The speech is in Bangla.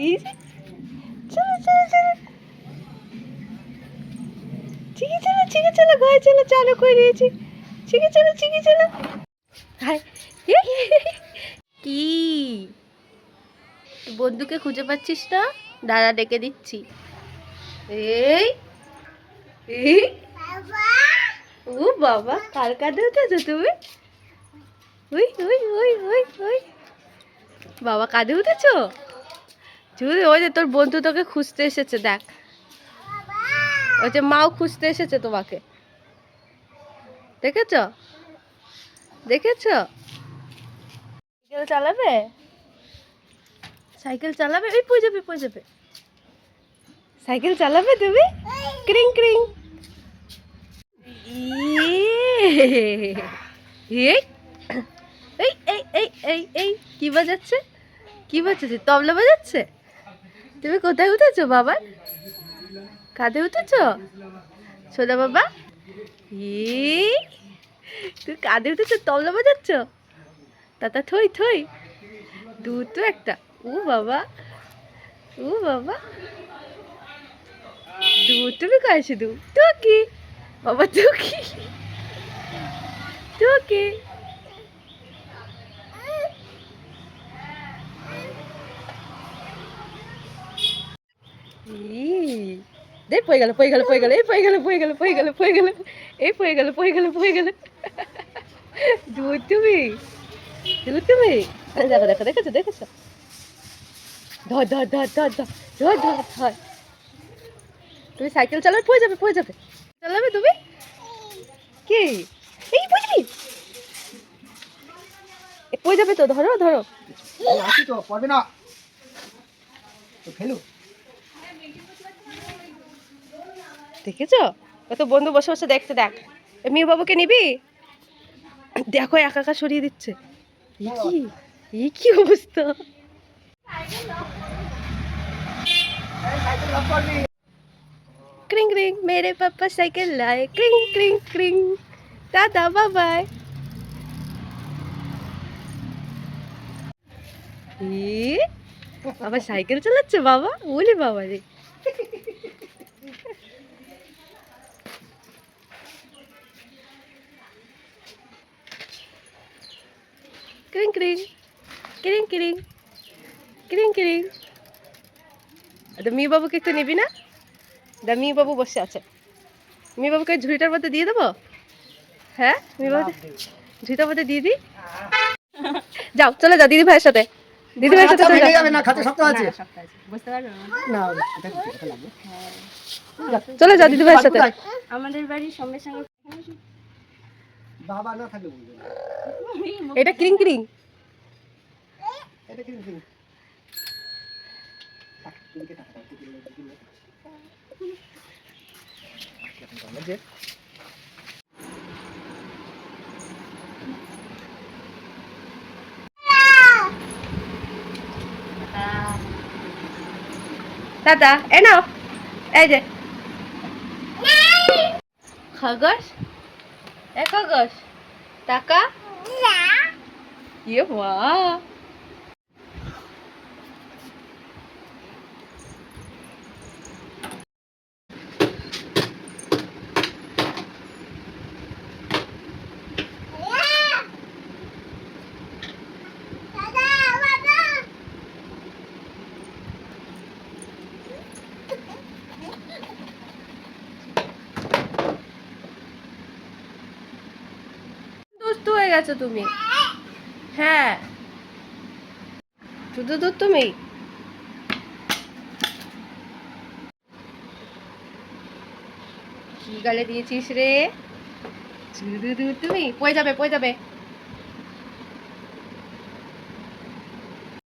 চলো চলো চলো। চিকি চলো চিকি চলো ঘরে চলো, চালু করে দিয়েছি। চিকি চলো চিকি চলো। কি? বন্ধুকে খুঁজে পাচ্ছিস না? দাদা ডেকে দিচ্ছি। এই। ও বাবা, কার কাঁধে উঠেছো তুমি? ওই ওই ওই ওই ওই। বাবা, কাঁধে উঠেছো? চুরি ওই যে তোর বন্ধু তোকে খুঁজতে এসেছে, দেখ। ওই যে মাও খুঁজতে এসেছে তোমাকে। দেখেছ? দেখেছ? সাইকেল চালাবে? সাইকেল চালাবে? ওই পড়ে যাবে সাইকেল চালাবে তুমি? ক্রিং ক্রিং। এই এই এই এই এই, কি বাজাচ্ছে? কি বাজাচ্ছে? তবলা বাজাচ্ছে? তুমি কোথায় উঠেছো, বাবা? কাঁধে উঠেছো? সোনা বাবা। এই তুই কাঁধে উঠেছো, তবলা বাজাচ্ছ? তাতা থই থই। দুটো একটা। ও বাবা। ও বাবা। দুটো কয় শুধু তো কি বাবা তো কি তো কি ই, দে পড়ে গেল পড়ে গেল পড়ে গেল এই পড়ে গেল পড়ে গেল পড়ে গেল গেল এই তুমি তুমি দেখো দেখো দেখেছ দেখেছ ধর ধর ধর ধর ধর ধর ধর ধর তুমি সাইকেল চালাবে পড়ে যাবে পড়ে যাবে। চালাবে তুমি? কি? এই এ, পড়ে যাবে তো ধরো ধরো। পারবে না। ফেলু দেখেছ? কত বন্ধু বসে বসে দেখছে, দেখ। মিউ বাবুকে নিবি? দেখো, একা একা সরিয়ে দিচ্ছে। কি? এ কি অবস্থা? ক্রিং ক্রিং, মেরে পাপা সাইকেল লাए ক্রিং ক্রিং ক্রিং। টাটা বাই বাই বাবা সাইকেল চালাচ্ছে, বাবা? বলি বাবা রে ক্রিং ক্রিং ক্রিং ক্রিং ক্রিং ক্রিং মি বাবুকে একটু নিবি না? দা মি বাবু বসে আছে। মি বাবুকে ঝুড়িটার মধ্যে দিয়ে দেবো? হ্যাঁ? মি বাবু ঝুড়িটার মধ্যে দিয়ে দিই যাও চলে যাও দিদি ভাইয়ের সাথে। দিদি ভাইয়ের সাথে চলে ভেঙে যাও যাবে না খাতে শক্ত আছে। না এটা এটা লাগবে? চলে যাও দিদি ভাইয়ের সাথে। কোথায়? আমাদের বাড়ির সঙ্গে সঙ্গে বাবা না থাকলে এটা ক্রিং ক্রিং। এটা ক্রিং ক্রিং। এ নাও। এই যে। খগর এ খরগোশ টাকা? ইয়ে মা দুষ্ট হয়ে গেছো তুমি? হ্যাঁ। শুধু দুধ তুমি? কি গালে দিয়েছিস রে? তুমি পয়ে যাবে পয়ে যাবে